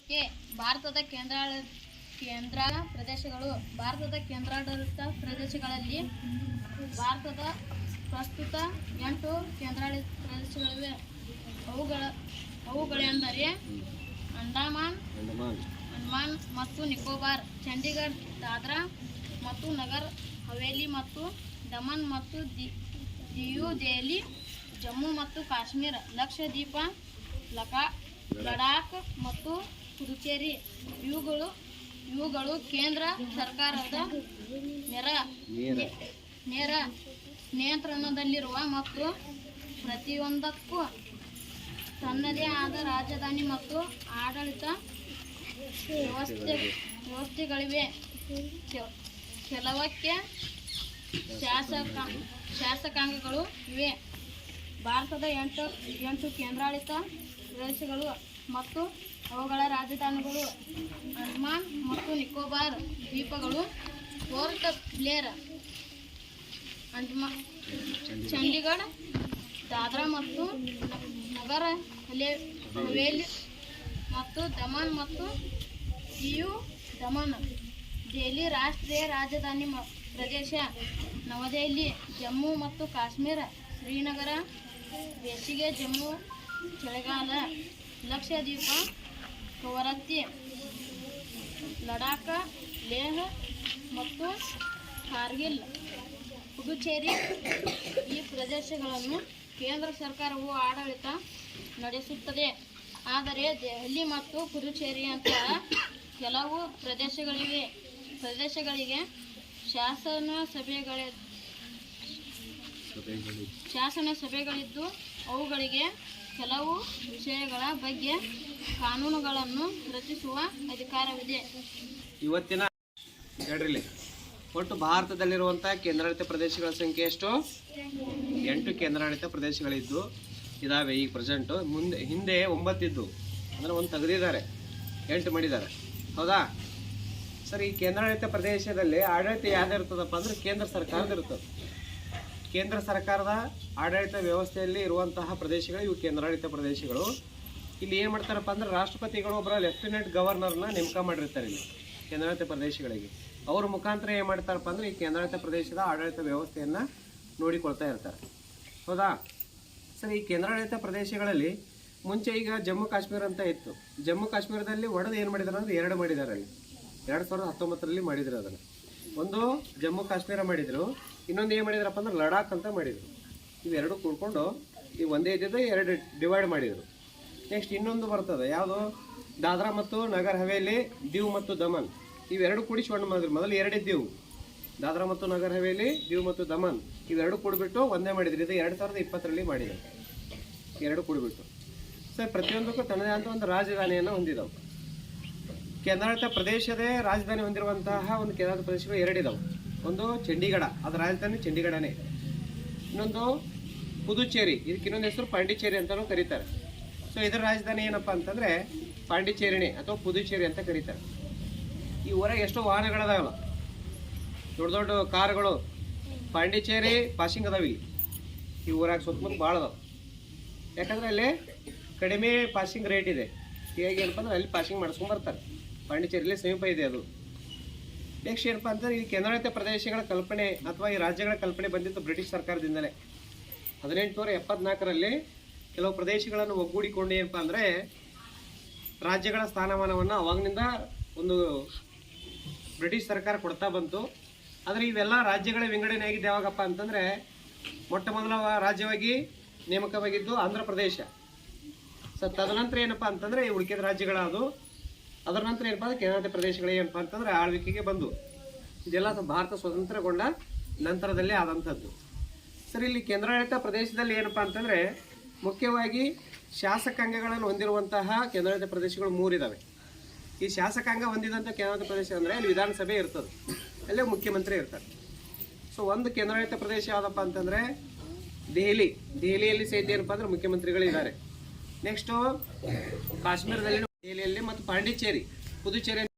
K ಭಾರತದ ಕೇಂದ್ರಾಡ ಕೇಂದ್ರ ಪ್ರದೇಶಗಳು ಭಾರತದ ಕೇಂದ್ರಾಡಳಿತ ಪ್ರದೇಶಗಳಲ್ಲಿ ಭಾರತದ ಪ್ರಸ್ತುತ ಎಂಟು ಕೇಂದ್ರಾಡಳಿತ ಪ್ರದೇಶಗಳಿವೆ. ಅವುಗಳ ಅವುಗಳೆಂದರೆ ಅಂಡಮಾನ್. ಅಂಡಮಾನ್ ಮತ್ತು ನಿಕೋಬಾರ್ ಚಂಡೀಗಢ ದಾದ್ರಾ ಮತ್ತು ನಗರ್ ಹವೇಲಿ ಮತ್ತು ದಮನ್ ಮತ್ತು ದಿ ದಿಯು ದೆಹಲಿ ಜಮ್ಮು ಮತ್ತು ಕಾಶ್ಮೀರ ಲಕ್ಷದ್ವೀಪ ಲಕಾ ಲಡಾಖ್ ಮತ್ತು ಪುದುಚೇರಿ ಇವುಗಳು ಇವುಗಳು ಕೇಂದ್ರ ಸರ್ಕಾರದ ನೆರ ನೇರ. ನಿಯಂತ್ರಣದಲ್ಲಿರುವ ಮತ್ತು ಪ್ರತಿಯೊಂದಕ್ಕೂ ತನ್ನದೇ ಆದ ರಾಜಧಾನಿ ಮತ್ತು ಆಡಳಿತ ವ್ಯವಸ್ಥೆ ವ್ಯವಸ್ಥೆಗಳಿವೆ. ಕೆಲವಕ್ಕೆ ಶಾಸಕ ಶಾಸಕಾಂಗಗಳು ಇವೆ. ಭಾರತದ ಎಂಟು ಎಂಟು ಕೇಂದ್ರಾಡಳಿತ ಪ್ರದೇಶಗಳು ಮತ್ತು ಅವುಗಳ ರಾಜಧಾನಿಗಳು ಅಂಡಮಾನ್ ಮತ್ತು ನಿಕೋಬಾರ್ ದ್ವೀಪಗಳು ಪೋರ್ಟ್ ಬ್ಲೇರ್ ಅಂಡಮಾ ಚಂಡೀಗಢ, ದಾದ್ರಾ ಮತ್ತು ನಗರ ಹವೇಲಿ ಮತ್ತು ದಮನ್ ಮತ್ತು ದಿಯು ದಮನ್. ದೆಹಲಿ ರಾಷ್ಟ್ರೀಯ ರಾಜಧಾನಿ ಪ್ರದೇಶ ನವದೆಹಲಿ, ಜಮ್ಮು ಮತ್ತು ಕಾಶ್ಮೀರ, ಶ್ರೀನಗರ, ಬೇಸಿಗೆ, ಜಮ್ಮು, ಚಳಿಗಾಲ, ಲಕ್ಷದ್ವೀಪ ಕವರತ್ತಿ ಲಡಾಖ ಲೇಹ್ ಮತ್ತು ಕಾರ್ಗಿಲ್. ಪುದುಚೇರಿ ಈ ಪ್ರದೇಶಗಳನ್ನು ಕೇಂದ್ರ ಸರ್ಕಾರವು ಆಡಳಿತ ನಡೆಸುತ್ತದೆ. ಆದರೆ ದೆಹಲಿ ಮತ್ತು ಪುದುಚೇರಿಯಂತಹ ಕೆಲವು ಪ್ರದೇಶಗಳಿವೆ ಪ್ರದೇಶಗಳಿಗೆ ಶಾಸನ ಸಭೆಗಳ ಶಾಸನ ಸಭೆಗಳಿದ್ದು ಅವುಗಳಿಗೆ ಕೆಲವು ವಿಷಯಗಳ ಬಗ್ಗೆ ಕಾನೂನುಗಳನ್ನು ರಚಿಸುವ ಅಧಿಕಾರವಿದೆ. ಇವತ್ತಿನ ಹೇಳ್ರಿ ಒಟ್ಟು ಭಾರತದಲ್ಲಿರುವಂಥ ಕೇಂದ್ರಾಡಳಿತ ಪ್ರದೇಶಗಳ ಸಂಖ್ಯೆ ಎಷ್ಟು? ಎಂಟು ಕೇಂದ್ರಾಡಳಿತ ಪ್ರದೇಶಗಳಿದ್ದು, ಇದಾವೆ ಈಗ ಪ್ರೆಸೆಂಟು ಮುಂದೆ, ಹಿಂದೆ ಒಂಬತ್ತಿದ್ದು. ಅಂದ್ರೆ ಒಂದು ತೆಗೆದಿದ್ದಾರೆ. ಎಂಟು ಮಾಡಿದ್ದಾರೆ. ಹೌದಾ? ಸರ್, ಈ ಕೇಂದ್ರಾಡಳಿತ ಪ್ರದೇಶದಲ್ಲಿ ಆಡಳಿತ ಯಾವ್ದಿರ್ತದಪ್ಪ ಅಂದ್ರೆ ಕೇಂದ್ರ ಸರ್ಕಾರದ ಇರ್ತದೆ ಕೇಂದ್ರ ಸರ್ಕಾರದ ಆಡಳಿತ ವ್ಯವಸ್ಥೆಯಲ್ಲಿ ಇರುವಂತಹ ಪ್ರದೇಶಗಳು ಇವು ಕೇಂದ್ರಾಡಳಿತ ಪ್ರದೇಶಗಳು. ಇಲ್ಲಿ ಏನು ಮಾಡ್ತಾರಪ್ಪ ಅಂದ್ರೆ ರಾಷ್ಟ್ರಪತಿಗಳು ಒಬ್ಬರ ಲೆಫ್ಟಿನೆಂಟ್ ಗವರ್ನರ್ನ ನೇಮಕ ಮಾಡಿರ್ತಾರೆ ಇಲ್ಲಿ ಕೇಂದ್ರಾಡಳಿತ ಪ್ರದೇಶಗಳಿಗೆ. ಅವ್ರ ಮುಖಾಂತರ ಏನು ಮಾಡ್ತಾರಪ್ಪ ಅಂದ್ರೆ ಈ ಕೇಂದ್ರಾಡಳಿತ ಪ್ರದೇಶದ ಆಡಳಿತ ವ್ಯವಸ್ಥೆಯನ್ನು ನೋಡಿಕೊಳ್ತಾ ಇರ್ತಾರೆ. ಹೌದಾ? ಸರ್, ಈ ಕೇಂದ್ರಾಡಳಿತ ಪ್ರದೇಶಗಳಲ್ಲಿ ಮುಂಚೆ ಈಗ ಜಮ್ಮು ಕಾಶ್ಮೀರ ಅಂತ ಇತ್ತು. ಜಮ್ಮು ಕಾಶ್ಮೀರದಲ್ಲಿ ಒಡೆದು ಏನು ಮಾಡಿದಾರೆ ಅಂದ್ರೆ ಎರಡು ಮಾಡಿದ್ದಾರೆ ಅಲ್ಲಿ. ಎರಡು ಸಾವಿರದ ಹತ್ತೊಂಬತ್ತರಲ್ಲಿ ಮಾಡಿದ್ರು ಅದನ್ನು. ಒಂದು ಜಮ್ಮು ಕಾಶ್ಮೀರ ಮಾಡಿದರು. ಇನ್ನೊಂದು ಏನು ಮಾಡಿದ್ರಪ್ಪ ಅಂದ್ರೆ ಲಡಾಖ್ ಅಂತ ಮಾಡಿದರು. ಇವೆರಡು ಕೂಡ್ಕೊಂಡು ಈ ಒಂದೇ ಇದ್ದಿದ್ದು ಎರಡು ಡಿವೈಡ್ ಮಾಡಿದರು. ನೆಕ್ಸ್ಟ್ ಇನ್ನೊಂದು ಬರ್ತದೆ. ಯಾವುದು? ದಾದ್ರಾ ಮತ್ತು ನಗರ್ ಹವೇಲಿ, ದೀವ್ ಮತ್ತು ದಮನ್. ಇವೆರಡು ಕೂಡಿಸಿ ಒಂದು ಮಾಡಿದ್ರು ಮೊದಲು ಎರಡೇ ದೀವ್. ದಾದ್ರಾ ಮತ್ತು ನಗರ್ ಹವೇಲಿ, ದೀವ್ ಮತ್ತು ದಮನ್. ಇವೆರಡು ಕೂಡಿಬಿಟ್ಟು ಒಂದೇ ಮಾಡಿದ್ರು. ಇದು ಎರಡು ಸಾವಿರದ ಇಪ್ಪತ್ತರಲ್ಲಿ ಮಾಡಿದರು. ಎರಡು ಕೂಡಿಬಿಟ್ಟು. ಸರ್ ಪ್ರತಿಯೊಂದಕ್ಕೂ ತನ್ನದೇ ಆದ ಒಂದು ರಾಜಧಾನಿಯನ್ನು ಹೊಂದಿದವು. ಕೇಂದ್ರಾಡಳಿತ ಪ್ರದೇಶದೇ ರಾಜಧಾನಿ ಹೊಂದಿರುವಂತಹ ಒಂದು ಕೇಂದ್ರಾಡಳಿತ ಪ್ರದೇಶಗಳು ಎರಡಿದಾವೆ. ಒಂದು ಚಂಡೀಗಢ, ಅದು ರಾಜಧಾನಿ ಚಂಡೀಗಢನೇ. ಇನ್ನೊಂದು ಪುದುಚೇರಿ, ಇದಕ್ಕೆ ಇನ್ನೊಂದು ಹೆಸರು ಪಾಂಡಿಚೇರಿ ಅಂತಲೂ ಕರೀತಾರೆ. ಸೊ ಇದರ ರಾಜಧಾನಿ ಏನಪ್ಪ ಅಂತಂದರೆ ಪಾಂಡಿಚೇರಿನೇ, ಅಥವಾ ಪುದುಚೇರಿ ಅಂತ ಕರೀತಾರೆ. ಈ ಊರಾಗ ಎಷ್ಟೋ ವಾಹನಗಳದಾವಲ್ಲ. ದೊಡ್ಡ ದೊಡ್ಡ ಕಾರುಗಳು. ಪಾಂಡಿಚೇರಿ, ಪಾಸಿಂಗ್ ಅದಾವ ಇಲ್ಲಿ. ಈ ಊರಾಗ ಸುತ್ತಮುತ್ತ ಭಾಳ ಅದಾವೆ. ಯಾಕಂದ್ರೆ ಅಲ್ಲಿ ಕಡಿಮೆ ಪಾಸಿಂಗ್ ರೇಟ್ ಇದೆ. ಹೇಗೆ ಏನಪ್ಪ ಅಂದ್ರೆ ಅಲ್ಲಿ ಪಾಸಿಂಗ್ ಮಾಡಿಸ್ಕೊಂಡ್ ಬರ್ತಾರೆ. ಪಾಂಡಿಚೇರಿಯಲ್ಲಿ ಸಮೀಪ ಇದೆ ಅದು. ನೆಕ್ಸ್ಟ್ ಏನಪ್ಪ ಅಂತಂದ್ರೆ ಈ ಕೇಂದ್ರಾಡಳಿತ ಪ್ರದೇಶಗಳ ಕಲ್ಪನೆ ಅಥವಾ ಈ ರಾಜ್ಯಗಳ ಕಲ್ಪನೆ ಬಂದಿತ್ತು ಬ್ರಿಟಿಷ್ ಸರ್ಕಾರದಿಂದಲೇ. ಹದಿನೆಂಟುನೂರ ಎಪ್ಪತ್ನಾಲ್ಕರಲ್ಲಿ ಕೆಲವು ಪ್ರದೇಶಗಳನ್ನು ಒಗ್ಗೂಡಿಕೊಂಡು ಏನಪ್ಪ ಅಂದರೆ ರಾಜ್ಯಗಳ ಸ್ಥಾನಮಾನವನ್ನು ಅವಾಗಿನಿಂದ ಒಂದು ಬ್ರಿಟಿಷ್ ಸರ್ಕಾರ ಕೊಡ್ತಾ ಬಂತು. ಆದರೆ ಇವೆಲ್ಲ ರಾಜ್ಯಗಳ ವಿಂಗಡಣೆ ಆಗಿದ್ದು ಯಾವಾಗಪ್ಪ ಅಂತಂದರೆ ಮೊಟ್ಟ ಮೊದಲ ರಾಜ್ಯವಾಗಿ ನೇಮಕವಾಗಿದ್ದು ಆಂಧ್ರ ಪ್ರದೇಶ. ಸೊ ತದನಂತರ ಏನಪ್ಪ ಅಂತಂದರೆ ಈ ಉಳಿಕೆದ ರಾಜ್ಯಗಳದು ಅದರ ನಂತರ ಏನಪ್ಪ ಅಂದ್ರೆ ಕೇಂದ್ರಾಡಳಿತ ಪ್ರದೇಶಗಳು ಏನಪ್ಪಾ ಅಂತಂದ್ರೆ ಆಳ್ವಿಕೆಗೆ ಬಂದು ಇದೆಲ್ಲ ಭಾರತ ಸ್ವತಂತ್ರಗೊಂಡ ನಂತರದಲ್ಲೇ ಆದಂಥದ್ದು. ಸರ್, ಇಲ್ಲಿ ಕೇಂದ್ರಾಡಳಿತ ಪ್ರದೇಶದಲ್ಲಿ ಏನಪ್ಪ ಅಂತಂದರೆ ಮುಖ್ಯವಾಗಿ ಶಾಸಕಾಂಗಗಳನ್ನು ಹೊಂದಿರುವಂತಹ ಕೇಂದ್ರಾಡಳಿತ ಪ್ರದೇಶಗಳು ಮೂರಿದಾವೆ. ಈ ಶಾಸಕಾಂಗ ಹೊಂದಿದಂಥ ಕೇಂದ್ರಾಡಳಿತ ಪ್ರದೇಶ ಅಂದರೆ ಅಲ್ಲಿ ವಿಧಾನಸಭೆ ಇರ್ತದೆ. ಅಲ್ಲೇ ಮುಖ್ಯಮಂತ್ರಿ ಇರ್ತಾರೆ. ಸೊ ಒಂದು ಕೇಂದ್ರಾಡಳಿತ ಪ್ರದೇಶ ಯಾವುದಪ್ಪ ಅಂತಂದರೆ ದೆಹಲಿ. ದೆಹಲಿಯಲ್ಲಿ ಸಹಿತ ಏನಪ್ಪ ಅಂದ್ರೆ ಮುಖ್ಯಮಂತ್ರಿಗಳಿದ್ದಾರೆ ನೆಕ್ಸ್ಟು ಕಾಶ್ಮೀರದಲ್ಲಿ ದೆಹಲಿಯಲ್ಲಿ ಮತ್ತು ಪಾಂಡಿಚೇರಿ ಪುದುಚೇರಿ